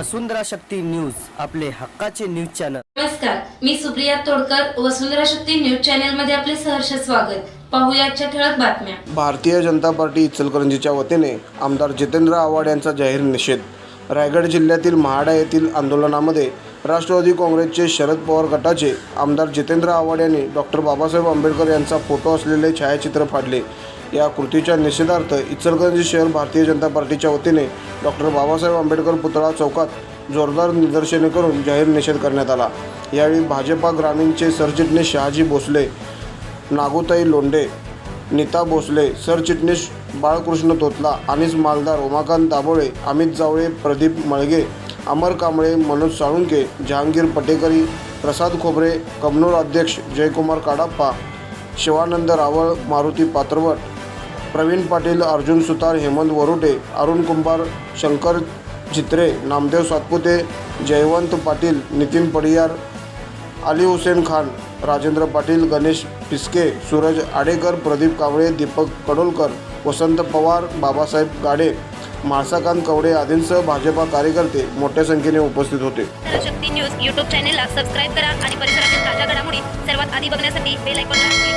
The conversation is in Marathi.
वसुंधरा शक्ती न्यूज आपले हक्काचे न्यूज चॅनल. नमस्कार मी सुप्रिया तोडकर वसुंधरा शक्ती न्यूज चॅनलमध्ये आपले सहर्ष स्वागत. पाहूया आजच्या ठळक बातम्या. भारतीय जनता पार्टी इचलकरंजीच्या वतीने आमदार जितेंद्र आव्हाड यांचा जाहीर निषेध. रायगड जिल्ह्यातील महाडा येथील आंदोलनामध्ये राष्ट्रवादी काँग्रेसचे शरद पवार गटाचे आमदार जितेंद्र आव्हाड यांनी डॉक्टर बाबासाहेब आंबेडकर यांचा फोटो असलेले छायाचित्र फाडले. या कृतीच्या निषेधार्थ इचलकरंजी शहर भारतीय जनता पार्टीच्या वतीने डॉक्टर बाबासाहेब आंबेडकर पुतळा चौकात जोरदार निदर्शने करून जाहीर निषेध करण्यात आला. यावेळी भाजपा ग्रामीणचे सरचिटणीस शहाजी भोसले नागोताई लोंडे नीता भोसले सरचिटणीस बाळकृष्ण तोतला अनिस मालदार उमाकांत दाभोळे अमित जावळे प्रदीप मळगे अमर कांबळे मनोज साळुंके जहांगीर पटेकरी प्रसाद खोबरे कमनोर अध्यक्ष जयकुमार काडाप्पा शिवानंद रावळ मारुती पात्रवट प्रवीण पाटील अर्जुन सुतार हेमंत वरुटे अरुण कुंभार शंकर चित्रे नामदेव सातपुते जयवंत पाटील नितीन पडियार अली हुसेन खान राजेंद्र पाटील गणेश पिस्के सूरज आडेकर प्रदीप कावळे दीपक कडोलकर वसंत पवार बाबासाहेब गाडे मासाकांत कवडे आदींसह भाजपा कार्यकर्ते मोठ्या संख्येने उपस्थित होते. शक्ती न्यूज यूट्यूब चॅनेलला सबस्क्राईब करा आणि परिसरातील ताज्या घडामोडी सर्वात आधी बघण्यासाठी बेल आयकॉनला